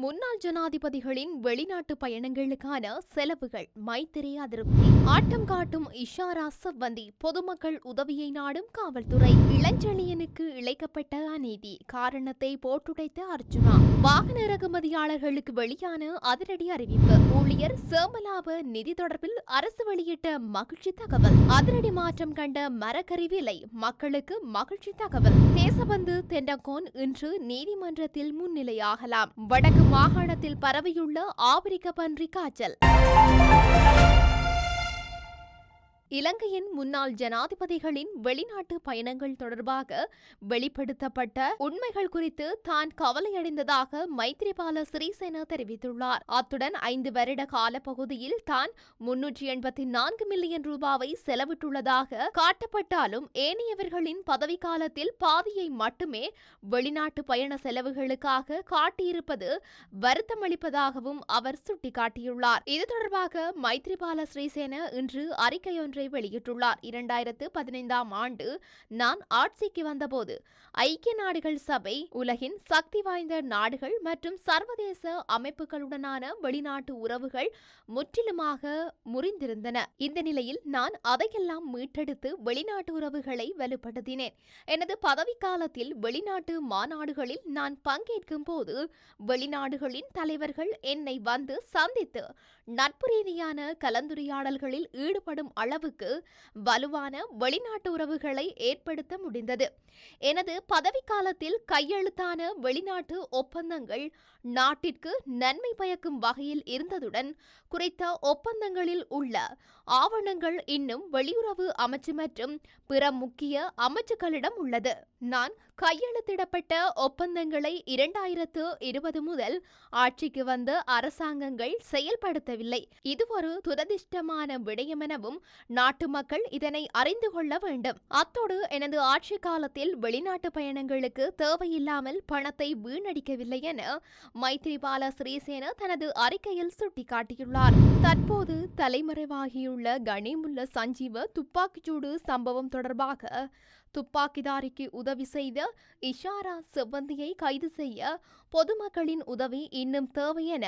முன்னாள் ஜனாதிபதிகளின் வெளிநாட்டு பயணங்களுக்கான செலவுகள் மைத்திரி அதிருப்தி ஆட்டம் காட்டும் இஷாரா சவ்வந்தி பொதுமக்கள் உதவியை நாடும் காவல்துறை இளஞ்செழியனுக்கு இழைக்கப்பட்ட அநீதி காரணத்தை போட்டுடைத்த அர்ஜுனா வாகன இறக்குமதியாளர்களுக்கு வெளியான அதிரடி அறிவிப்பு ஊழியர் சேமலாப நிதி தொடர்பில் அரசு வெளியிட்ட மகிழ்ச்சி தகவல் அதிரடி மாற்றம் கண்ட மரக்கறி விலை மக்களுக்கு மகிழ்ச்சி தகவல் தேசபந்து தென்னகோன் இன்று நீதிமன்றத்தில் முன்னிலையாகலாம் வடக்கு மாகாணத்தில் பரவியுள்ள ஆப்பிரிக்க பன்றி காய்ச்சல் இலங்கையின் முன்னாள் ஜனாதிபதிகளின் வெளிநாட்டு பயணங்கள் தொடர்பாக வெளிப்படுத்தப்பட்ட உண்மைகள் குறித்து தான் கவலையடைந்ததாக மைத்ரிபால சிறிசேன தெரிவித்துள்ளார். அத்துடன் ஐந்து வருட காலப்பகுதியில் தான் முன்னூற்றி எண்பத்தி நான்கு மில்லியன் ரூபாவை செலவிட்டுள்ளதாக காட்டப்பட்டாலும் ஏனையவர்களின் பதவிக்காலத்தில் பாதியை மட்டுமே வெளிநாட்டு பயண செலவுகளுக்காக காட்டியிருப்பது வருத்தமளிப்பதாகவும் அவர் சுட்டிக்காட்டியுள்ளார். இது தொடர்பாக மைத்ரிபால ஸ்ரீசேன இன்று ஒன்றை வெளியிட்டுள்ளார். இரண்டாயிரத்து பதினைந்தாம் ஆண்டு நான் ஆட்சிக்கு வந்தபோது ஐக்கிய நாடுகள் சபை உலகின் சக்தி வாய்ந்த நாடுகள் மற்றும் சர்வதேச அமைப்புகளுடனான வெளிநாட்டு உறவுகள் முற்றிலுமாக முறிந்திருந்தன. இந்த நிலையில் நான் அதையெல்லாம் மீட்டெடுத்து வெளிநாட்டு உறவுகளை வலுப்படுத்தினேன். எனது பதவிக்காலத்தில் வெளிநாட்டு மாநாடுகளில் நான் பங்கேற்கும் போது வெளிநாடுகளின் தலைவர்கள் என்னை வந்து சந்தித்து நட்பு ரீதியான கலந்துரையாடல்களில் ஈடுபடும் அளவு அளவுக்கு வலுவான வெளிநாட்டு உறவுகளை ஏற்படுத்த முடிந்தது. எனது பதவிக்காலத்தில் கையெழுத்தான வெளிநாட்டு ஒப்பந்தங்கள் நாட்டிற்கு நன்மை பயக்கும் வகையில் இருந்ததுடன் குறித்த ஒப்பந்தங்களில் உள்ள ஆவணங்கள் இன்னும் வெளியுறவு அமைச்சு மற்றும் பிற முக்கிய அமைச்சுக்களிடம் உள்ளது. நான் கையெழுத்திடப்பட்ட ஒப்பந்தங்களை இரண்டாயிரத்து இருபது முதல் ஆட்சிக்கு வந்த அரசாங்கங்கள் செயல்படுத்தவில்லை. இது ஒரு துரதிர்ஷ்டமான விடயம் எனவும் நாட்டு மக்கள் இதனை அறிந்து கொள்ள வேண்டும். அத்தோடு எனது ஆட்சி காலத்தில் வெளிநாட்டு பயணங்களுக்கு தேவையில்லாமல் பணத்தை வீணடிக்கவில்லை என மைத்ரிபால சிறிசேன தனது அறிக்கையில் சுட்டிக்காட்டியுள்ளார். தற்போது தலைமறைவாகியுள்ள கணேமுல்ல சஞ்சீவ துப்பாக்கிச்சூடு சம்பவம் தொடர்பாக துப்பாக்கிதாரிக்கு உதவி செய்த இஷாரா செவ்வந்தியை கைது செய்ய பொதுமக்களின் உதவி இன்னும் தேவை என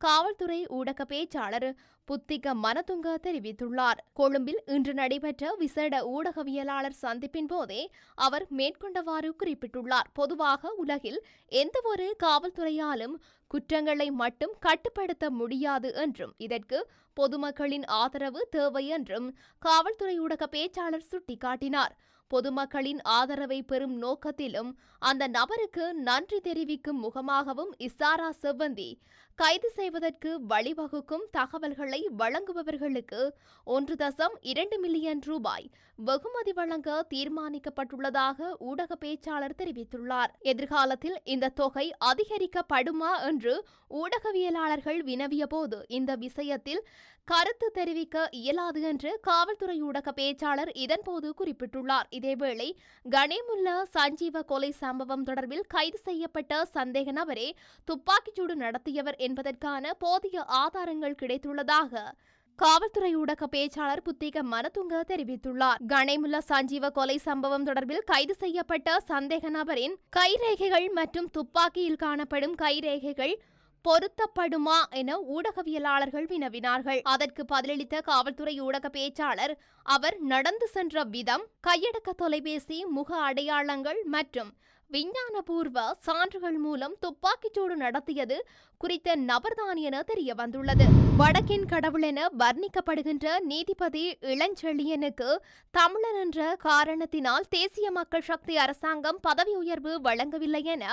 காவல்துறை ஊடக பேச்சாளர் புத்திக மனதுங்க தெரிவித்துள்ளார். கொழும்பில் இன்று நடைபெற்ற விசேட ஊடகவியலாளர் சந்திப்பின் போதே அவர் மேற்கொண்டவாறு குறிப்பிட்டுள்ளார். பொதுவாக உலகில் எந்தவொரு காவல்துறையாலும் குற்றங்களை மட்டும் கட்டுப்படுத்த முடியாது என்றும் இதற்கு பொதுமக்களின் ஆதரவு தேவை என்றும் காவல்துறை ஊடக பேச்சாளர் சுட்டிக்காட்டினார். பொதுமக்களின் ஆதரவை பெறும் நோக்கத்திலும் அந்த நபருக்கு நன்றி தெரிவிக்கும் முகமாகவும் இசாரா செவ்வந்தி கைது செய்வதற்கு வழிவகுக்கும் தகவல்களை வழங்குபவர்களுக்கு ஒன்று தசம் இரண்டு மில்லியன் ரூபாய் வெகுமதி வழங்க தீர்மானிக்கப்பட்டுள்ளதாக ஊடக பேச்சாளர் தெரிவித்துள்ளார். எதிர்காலத்தில் இந்த தொகை அதிகரிக்கப்படுமா என்று ஊடகவியலாளர்கள் வினவியபோது இந்த விஷயத்தில் கருத்து தெரிவிக்க இயலாது என்று காவல்துறை ஊடக பேச்சாளர் இதன்போது குறிப்பிட்டுள்ளார். இதேவேளை கணேமுல்லா சஞ்சீவ கொலை சம்பவம் தொடர்பில் கைது செய்யப்பட்ட சந்தேக நபரே துப்பாக்கிச்சூடு நடத்தியவர் என்பதற்கான போதிய ஆதாரங்கள் கிடைத்துள்ளதாக காவல்துறை ஊடக பேச்சாளர் புத்திக மனதுங்க தெரிவித்துள்ளார். கணேமுல்லா சஞ்சீவ கொலை சம்பவம் தொடர்பில் கைது செய்யப்பட்ட சந்தேக நபரின் கைரேகைகள் மற்றும் துப்பாக்கியில் காணப்படும் கைரேகைகள் பொருத்தப்படுமா என ஊடகவியலாளர்கள் வினவினார்கள். அதற்கு பதிலளித்த காவல்துறை ஊடக பேச்சாளர் அவர் நடந்து சென்ற விதம் கையடக்க தொலைபேசி முக அடையாளங்கள் மற்றும் விஞ்ஞானபூர்வ சான்றுகள் மூலம் துப்பாக்கிச்சூடு நடத்தியது குறித்த நபர்தான் என தெரிய வந்துள்ளது வடக்கின் கடவுள் என வர்ணிக்கப்படுகின்ற நீதிபதி இளஞ்செழியனுக்கு தமிழன் என்ற காரணத்தினால் தேசிய மக்கள் சக்தி அரசாங்கம் பதவி உயர்வு வழங்கவில்லை என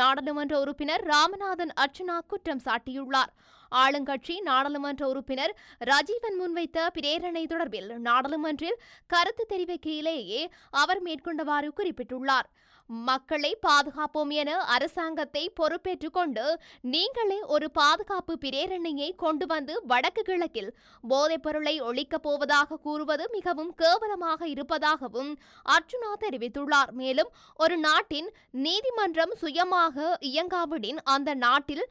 நாடாளுமன்ற உறுப்பினர் ராமநாதன் அர்ச்சனா குற்றம் சாட்டியுள்ளார். ஆளுங்கட்சி நாடாளுமன்ற உறுப்பினர் ராஜீவன் முன்வைத்த பிரேரணை தொடர்பில் நாடாளுமன்றில் கருத்து தெரிவிக்கையிலேயே அவர் மேற்கொண்டவாறு குறிப்பிட்டுள்ளார். மக்களை பாதுகாப்போம் என அரசாங்கத்தை பொறுப்பேற்றுக் கொண்டு நீங்களே ஒரு பாதுகாப்பு பிரேரணையை கொண்டு வந்து வடக்கு கிழக்கில் போதைப் பொருளை ஒழிக்கப் போவதாக கூறுவது மிகவும் கேவலமாக இருப்பதாகவும் அர்ஜுனா தெரிவித்துள்ளார். மேலும் ஒரு நாட்டின் நீதிமன்றம் சுயமாக இயங்காவிடின் அந்த நாட்டில்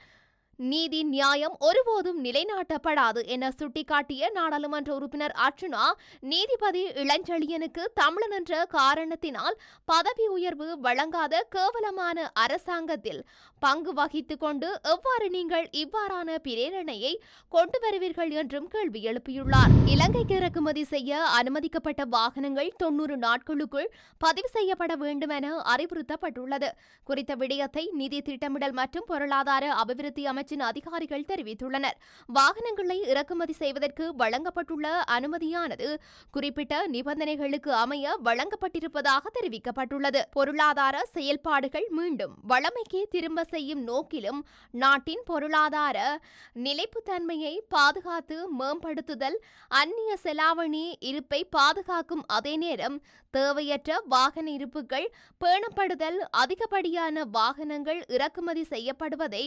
நீதி நியாயம் ஒருபோதும் நிலைநாட்டப்படாது என சுட்டிக்காட்டிய நாடாளுமன்ற உறுப்பினர் அர்ச்சுனா நீதிபதி இளஞ்செழியனுக்கு தமிழன் என்ற காரணத்தினால் பதவி உயர்வு வழங்காத கேவலமான அரசாங்கத்தில் பங்கு வகித்துக் கொண்டு எவ்வாறு நீங்கள் இவ்வாறான பிரேரணையை கொண்டு வருவீர்கள் என்றும் கேள்வி எழுப்பியுள்ளார். இலங்கைக்கு இறக்குமதி செய்ய அனுமதிக்கப்பட்ட வாகனங்கள் தொன்னூறு நாட்களுக்குள் பதிவு செய்யப்பட வேண்டும் என அறிவுறுத்தப்பட்டுள்ளது. குறித்த விடயத்தை நிதி திட்டமிடல் மற்றும் பொருளாதார அபிவிருத்தி அமைச்சர் அமைச்சின் அதிகாரிகள் தெரிவித்துள்ளனர். வாகனங்களை இறக்குமதி செய்வதற்கு வழங்கப்பட்டுள்ள அனுமதியானது குறிப்பிட்ட நிபந்தனைகளுக்கு அமைய வழங்கப்பட்டிருப்பதாக தெரிவிக்கப்பட்டுள்ளது. பொருளாதார செயல்பாடுகள் மீண்டும் வளமைக்கு திரும்ப செய்யும் நோக்கிலும் நாட்டின் பொருளாதார நிலைப்புத்தன்மையை பாதுகாத்து மேம்படுத்துதல் அந்நிய செலாவணி இருப்பை பாதுகாக்கும் அதே நேரம் தேவையற்ற வாகன இருப்புகள் பேணப்படுதல் அதிகப்படியான வாகனங்கள் இறக்குமதி செய்யப்படுவதை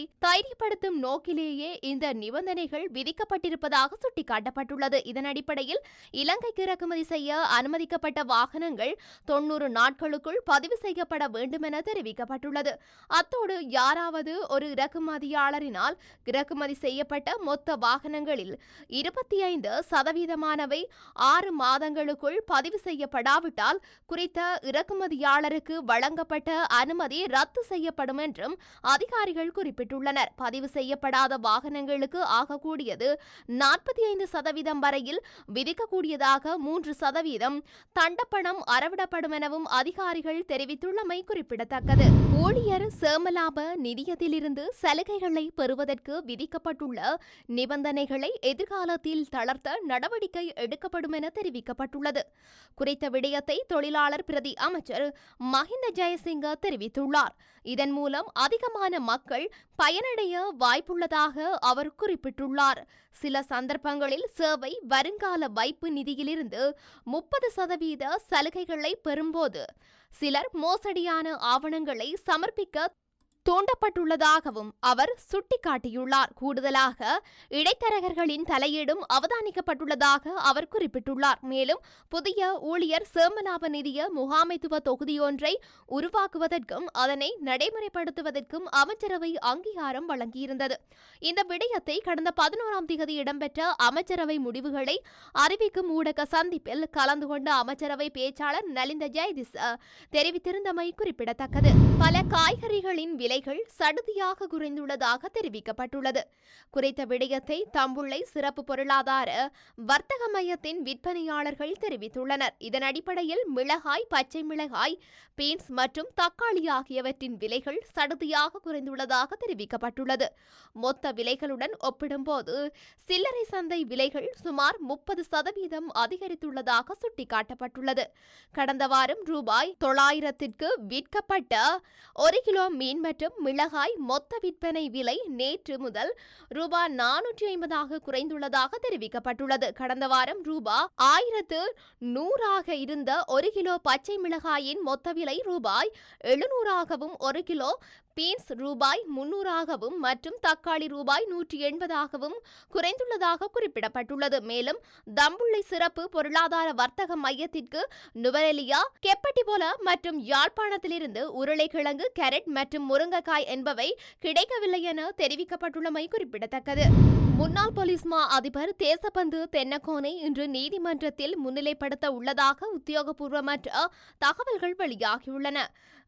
தைரியப்படுத்தும் நோக்கிலேயே இந்த நிபந்தனைகள் விதிக்கப்பட்டிருப்பதாக சுட்டிக்காட்டப்பட்டுள்ளது. இதன் அடிப்படையில் இலங்கைக்கு இறக்குமதி செய்ய அனுமதிக்கப்பட்ட வாகனங்கள் தொன்னூறு நாட்களுக்குள் பதிவு செய்யப்பட வேண்டும் என தெரிவிக்கப்பட்டுள்ளது. அத்தோடு யாராவது ஒரு இறக்குமதியாளரினால் இறக்குமதி செய்யப்பட்ட மொத்த வாகனங்களில் இருபத்தி ஐந்து சதவீதமானவை ஆறு மாதங்களுக்குள் பதிவு செய்யப்படாவிட்டால் குறித்த இறக்குமதியாளருக்கு வழங்கப்பட்ட அனுமதி ரத்து செய்யப்படும் என்றும் அதிகாரிகள் குறிப்பிட்டுள்ளனர். பதிவு செய்யப்படாத வாகனங்களுக்கு ஆகக்கூடியது. நாற்பத்தி ஐந்து சதவீதம் வரையில் விதிக்கக்கூடியதாக மூன்று சதவீதம் தண்டப்பணம் அறவிடப்படும் எனவும் அதிகாரிகள் தெரிவித்துள்ளமை குறிப்பிடத்தக்கது. ஊழியர் சேமலாப நிதியத்திலிருந்து சலுகைகளை பெறுவதற்கு விதிக்கப்பட்டுள்ள நிபந்தனைகளை எதிர்காலத்தில் தளர்த்த நடவடிக்கை எடுக்கப்படும் என தெரிவிக்கப்பட்டுள்ளது. குறித்த விடயத்தை தொழிலாளர் பிரதி அமைச்சர் மஹிந்த ஜெயசிங்க தெரிவித்துள்ளார். இதன் மூலம் அதிகமான மக்கள் பயனடைய வாய்ப்புள்ளதாக அவர் குறிப்பிட்டுள்ளார். சில சந்தர்ப்பங்களில் சேவை வருங்கால வைப்பு நிதியிலிருந்து முப்பது சதவீத சலுகைகளை பெறும்போது சிலர் மோசடியான ஆவணங்களை சமர்ப்பிக்க தோண்டப்பட்டுள்ளதாகவும் அவர் சுட்டிக்காட்டியுள்ளார். கூடுதலாக இடைத்தரகர்களின் தலையீடும் அவதானிக்கப்பட்டுள்ளதாக அவர் குறிப்பிட்டுள்ளார். மேலும் புதிய ஊழியர் சேமலாப நிதிய முகாமைத்துவ தொகுதியொன்றை உருவாக்குவதற்கும் அதனை நடைமுறைப்படுத்துவதற்கும் அமைச்சரவை அங்கீகாரம் வழங்கியிருந்தது. இந்த விடயத்தை கடந்த பதினோராம் தேதி இடம்பெற்ற அமைச்சரவை முடிவுகளை அறிவிக்கும் ஊடக சந்திப்பில் கலந்து கொண்ட அமைச்சரவை பேச்சாளர் நலிந்த ஜெயதிஸ் தெரிவித்திருந்தமை குறிப்பிடத்தக்கது. பல காய்கறிகளின் விலை விலைகள் சடுதியாக குறைந்துள்ளதாக தெரிவிக்கப்பட்டுள்ளது. குறித்த விடயத்தை தம்புள்ளை சிறப்பு பொருளாதார வர்த்தக மையத்தின் விற்பனையாளர்கள் தெரிவித்துள்ளனர். இதன் அடிப்படையில் மிளகாய் பச்சை மிளகாய் பீன்ஸ் மற்றும் தக்காளி ஆகியவற்றின் விலைகள் சடுதியாக குறைந்துள்ளதாக தெரிவிக்கப்பட்டுள்ளது. மொத்த விலைகளுடன் ஒப்பிடும்போது சில்லறை சந்தை விலைகள் சுமார் முப்பது சதவீதம் அதிகரித்துள்ளதாக சுட்டிக்காட்டப்பட்டுள்ளது. கடந்த வாரம் ரூபாய் தொள்ளாயிரத்திற்கு விற்கப்பட்ட ஒரு கிலோ மீன் மற்றும் மற்றும் மிளகாய் மொத்த விற்பனை விலை நேற்று முதல் ரூபாய் நானூற்றி ஐம்பதாக குறைந்துள்ளதாக தெரிவிக்கப்பட்டுள்ளது. கடந்த வாரம் ரூபாய் ஆயிரத்து நூறாக இருந்த ஒரு கிலோ பச்சை மிளகாயின் மொத்த விலை ரூபாய் எழுநூறாகவும் ஒரு கிலோ பீன்ஸ் ரூபாய் முன்னூறாகவும் மற்றும் தக்காளி ரூபாய் நூற்றி எண்பதாகவும் குறைந்துள்ளதாக குறிப்பிடப்பட்டுள்ளது. மேலும் தம்புள்ளை சிறப்பு பொருளாதார வர்த்தக மையத்திற்கு நுவரெலியா கெப்பட்டி போல மற்றும் யாழ்ப்பாணத்திலிருந்து உருளைக்கிழங்கு கேரட் மற்றும் முருங்கைக்காய் என்பவை கிடைக்கவில்லை என தெரிவிக்கப்பட்டுள்ளமை குறிப்பிடத்தக்கது. முன்னாள் போலீஸ் மா அதிபர் தேசபந்து தென்னகோனை இன்று நீதிமன்றத்தில் முன்னிலைப்படுத்த உள்ளதாக உத்தியோகபூர்வமற்ற தகவல்கள் வெளியாகியுள்ளன.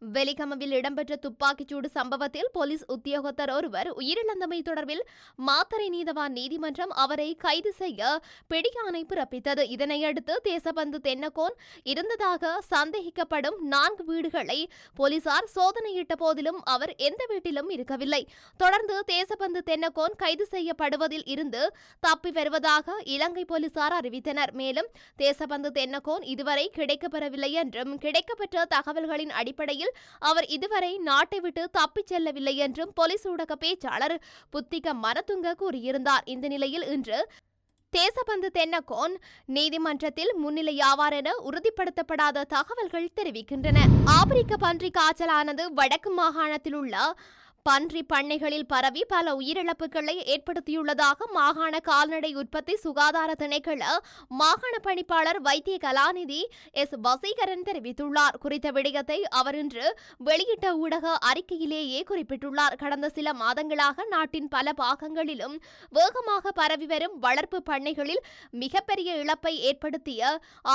வெலிகமவில் இடம்பெற்ற துப்பாக்கிச்சூடு சம்பவத்தில் போலீஸ் உத்தியோகத்தர் ஒருவர் உயிரிழந்தமை தொடர்பில் மாத்தறை நீதவான் நீதிமன்றம் அவரை கைது செய்ய பிடியாணை பிறப்பித்தது. இதனையடுத்து தேசபந்து தென்னகோன் இருந்ததாக சந்தேகிக்கப்படும் நான்கு வீடுகளை போலீசார் சோதனையிட்ட போதிலும் அவர் எந்த வீட்டிலும் இருக்கவில்லை. தொடர்ந்து தேசபந்து தென்னகோன் கைது செய்யப்படுவதில் இருந்து தப்பி வருவதாக இலங்கை போலீசார் அறிவித்தனர். மேலும் தேசபந்து தென்னகோன் இதுவரை கிடைக்கப்பெறவில்லை என்றும் கிடைக்கப்பெற்ற தகவல்களின் அடிப்படையில் அவர் இதுவரை நாட்டை விட்டு தப்பிச் செல்லவில்லை என்றும் போலீஸ் ஊடக பேச்சாளர் புத்திக மனதுங்க கூறியிருந்தார். இந்த நிலையில் இன்று தேசபந்து தென்னகோன் நீதிமன்றத்தில் முன்னிலையாவார் என உறுதிப்படுத்தப்படாத தகவல்கள் தெரிவிக்கின்றன. ஆப்பிரிக்க பன்றி காய்ச்சலானது வடக்கு மாகாணத்தில் உள்ள பன்றி பண்ணைகளில் பரவி பல உயிரிழப்புகளை ஏற்படுத்தியுள்ளதாக மாகாண கால்நடை உற்பத்தி சுகாதார திணைக்கள மாகாண பணிப்பாளர் வைத்திய கலாநிதி எஸ். வசீகரன் தெரிவித்துள்ளார். குறித்த விடயத்தை அவர் இன்று வெளியிட்ட ஊடக அறிக்கையிலேயே குறிப்பிட்டுள்ளார். கடந்த சில மாதங்களாக நாட்டின் பல பாகங்களிலும் வேகமாக பரவி வரும் வளர்ப்பு பண்ணைகளில் மிகப்பெரிய இழப்பை ஏற்படுத்திய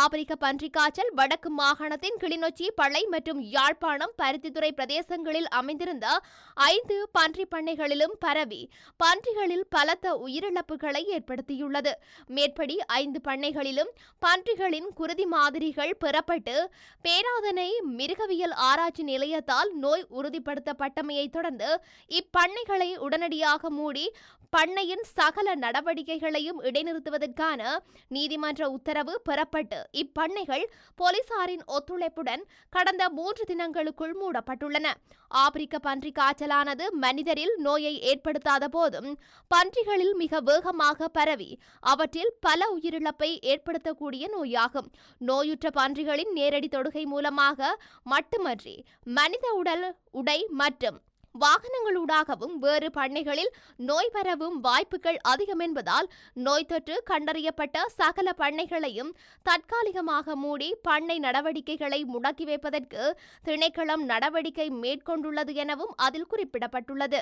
ஆப்பிரிக்க பன்றிக்காய்ச்சல் வடக்கு மாகாணத்தின் கிளிநொச்சி பளை மற்றும் யாழ்ப்பாணம் பருத்தித்துறை பிரதேசங்களில் அமைந்திருந்த ஐந்து பன்றி பண்ணைகளிலும் பரவி பன்றிகளில் பலத்த உயிரிழப்புகளை ஏற்படுத்தியுள்ளது. மேற்படி ஐந்து பண்ணைகளிலும் பன்றிகளின் குருதி மாதிரிகள் பெறப்பட்டு பேராதனை மிருகவியல் ஆராய்ச்சி நிலையத்தால் நோய் உறுதிப்படுத்தப்பட்டமையை தொடர்ந்து இப்பண்ணைகளை உடனடியாக மூடி பண்ணையின் சகல நடவடிக்கைகளையும் இடைநிறுத்துவதற்கான நீதிமன்ற உத்தரவு பெறப்பட்டு இப்பண்ணைகள் போலீசாரின் ஒத்துழைப்புடன் கடந்த மூன்று தினங்களுக்குள் மூடப்பட்டுள்ளன. ஆப்பிரிக்க பன்றி காய்ச்சலான காய்ச்சலானது மனிதரில் நோயை ஏற்படுத்தாத போதும் பன்றிகளில் மிக வேகமாக பரவி அவற்றில் பல உயிரிழப்பை ஏற்படுத்தக்கூடிய நோயாகும். நோயுற்ற பன்றிகளின் நேரடி தொடுகை மூலமாக மட்டுமன்றி மனித உடல் உடை மற்றும் வாகனங்களூடாகவும் வேறு பண்ணைகளில் நோய் பரவும் வாய்ப்புகள் அதிகம் என்பதால் நோய் தொற்று கண்டறியப்பட்ட சகல பண்ணைகளையும் தற்காலிகமாக மூடி பண்ணை நடவடிக்கைகளை முடக்கி வைப்பதற்கு திணைக்களம் நடவடிக்கை மேற்கொண்டுள்ளது எனவும் அதில் குறிப்பிடப்பட்டுள்ளது.